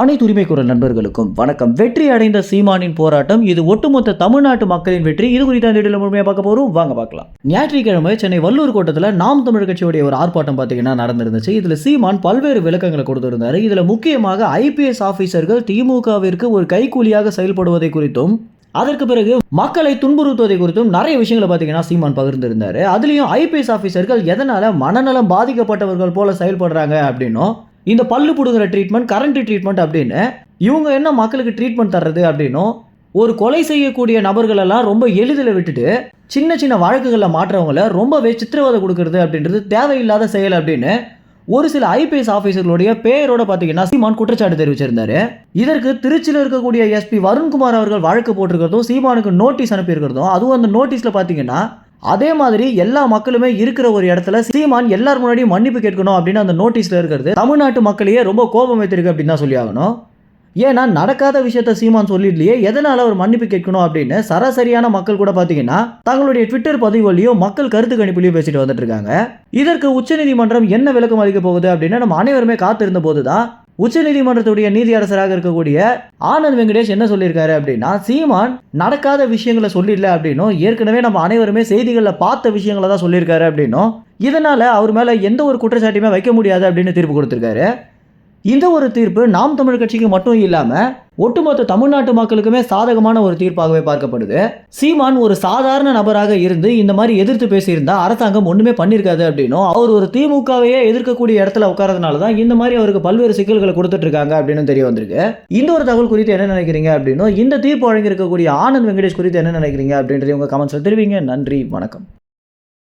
அனைத்து உரிமை குரல் நண்பர்களுக்கும் வணக்கம். வெற்றி அடைந்த சீமானின் போராட்டம் இது ஒட்டுமொத்த தமிழ்நாட்டு மக்களின் வெற்றி. இது குறித்த அந்த முழுமையாக பார்க்க போகிறோம் வாங்க பார்க்கலாம். ஞாயிற்றுக்கிழமை சென்னை வல்லூர் கோட்டத்தில் நாம் தமிழ் கட்சியுடைய ஒரு ஆர்ப்பாட்டம் பார்த்தீங்கன்னா நடந்திருந்துச்சு. இதில் சீமான் பல்வேறு விளக்கங்களை கொடுத்திருந்தார். இதில் முக்கியமாக ஐபிஎஸ் ஆஃபீஸர்கள் திமுகவிற்கு ஒரு கைக்கூலியாக செயல்படுவதை குறித்தும் அதற்கு பிறகு மக்களை துன்புறுத்துவதை குறித்தும் நிறைய விஷயங்களை பார்த்தீங்கன்னா சீமான் பகிர்ந்திருந்தார். அதுலேயும் ஐபிஎஸ் ஆஃபீஸர்கள் எதனால் மனநலம் பாதிக்கப்பட்டவர்கள் போல செயல்படுறாங்க அப்படின்னும் இந்த பல்லு பிடுங்குற ட்ரீட்மெண்ட் கரண்ட் ட்ரீட்மெண்ட் அப்படின்னு இவங்க என்ன மக்களுக்கு ட்ரீட்மெண்ட் தர்றது அப்படின்னும் ஒரு கொலை செய்யக்கூடிய நபர்களெல்லாம் ரொம்ப எளிதில் விட்டுட்டு சின்ன சின்ன வழக்குகளில் மாற்றவங்கள ரொம்பவே சித்திரவதை கொடுக்கறது அப்படின்றது தேவையில்லாத செயல் அப்படின்னு ஒரு சில ஐபிஎஸ் ஆஃபீஸர்களுடைய பேரோட பார்த்தீங்கன்னா சீமான் குற்றச்சாட்டு தெரிவிச்சிருந்தாரு. இதற்கு திருச்சியில் இருக்கக்கூடிய எஸ்பி வருண்குமார் அவர்கள் வழக்கு போட்டிருக்கிறதும் சீமானுக்கு நோட்டீஸ் அனுப்பியிருக்கிறதும் அதுவும் அந்த நோட்டீஸில் பார்த்தீங்கன்னா அதே மாதிரி எல்லா மக்களுமே இருக்கிற ஒரு இடத்துல சீமான் எல்லார் முன்னாடியும் மன்னிப்பு கேட்கணும் அப்படின்னு அந்த நோட்டீஸில் இருக்கிறது. தமிழ்நாட்டு மக்களையே ரொம்ப கோபம் வைத்திருக்கு அப்படின்னு தான் சொல்லி ஆகணும் ஏன்னா நடக்காத விஷயத்த சீமான் சொல்லிடலையே எதனால் அவர் மன்னிப்பு கேட்கணும் அப்படின்னு சராசரியான மக்கள் கூட பார்த்தீங்கன்னா தங்களுடைய ட்விட்டர் பதிவுலையும் மக்கள் கருத்து கணிப்புலையும் பேசிட்டு வந்துட்டு இருக்காங்க. இதற்கு உச்சநீதிமன்றம் என்ன விளக்கம் அளிக்க போகுது அப்படின்னு நம்ம அனைவருமே காத்திருந்த போது தான் உச்சநீதிமன்றத்துடைய நீதியரசராக இருக்கக்கூடிய ஆனந்த் வெங்கடேஷ் என்ன சொல்லியிருக்காரு அப்படின்னா சீமான் நடக்காத விஷயங்களை சொல்லிடல அப்படின்னும் ஏற்கனவே நம்ம அனைவருமே செய்திகளில் பார்த்த விஷயங்களை தான் சொல்லியிருக்காரு அப்படின்னும் இதனால் அவர் மேலே எந்த ஒரு குற்றச்சாட்டுமே வைக்க முடியாது அப்படின்னு தீர்ப்பு கொடுத்துருக்காரு. இந்த ஒரு தீர்ப்பு நாம் தமிழ் கட்சிக்கு மட்டும் இல்லாமல் ஒட்டுமொத்த தமிழ்நாட்டு மக்களுக்குமே சாதகமான ஒரு தீர்ப்பாகவே பார்க்கப்படுது. சீமான் ஒரு சாதாரண நபராக இருந்து இந்த மாதிரி எதிர்த்து பேசியிருந்தா அரசாங்கம் ஒண்ணுமே பண்ணிருக்காது அப்படின்னும். அவர் ஒரு திமுகவையே எதிர்க்கக்கூடிய இடத்துல உட்காரதுனால தான் இந்த மாதிரி அவருக்கு பல்வேறு சிக்கல்களை கொடுத்துட்டு இருக்காங்க அப்படின்னு தெரிய வந்திருக்கு. இந்த ஒரு தகவல் குறித்து என்ன நினைக்கிறீங்க அப்படின்னும் இந்த தீர்ப்பு வழங்கியிருக்கக்கூடிய ஆனந்த் வெங்கடேஷ் குறித்து என்ன நினைக்கிறீங்க அப்படின்றது உங்க கமெண்ட்ஸ்ல தெரிவிங்க. நன்றி வணக்கம்.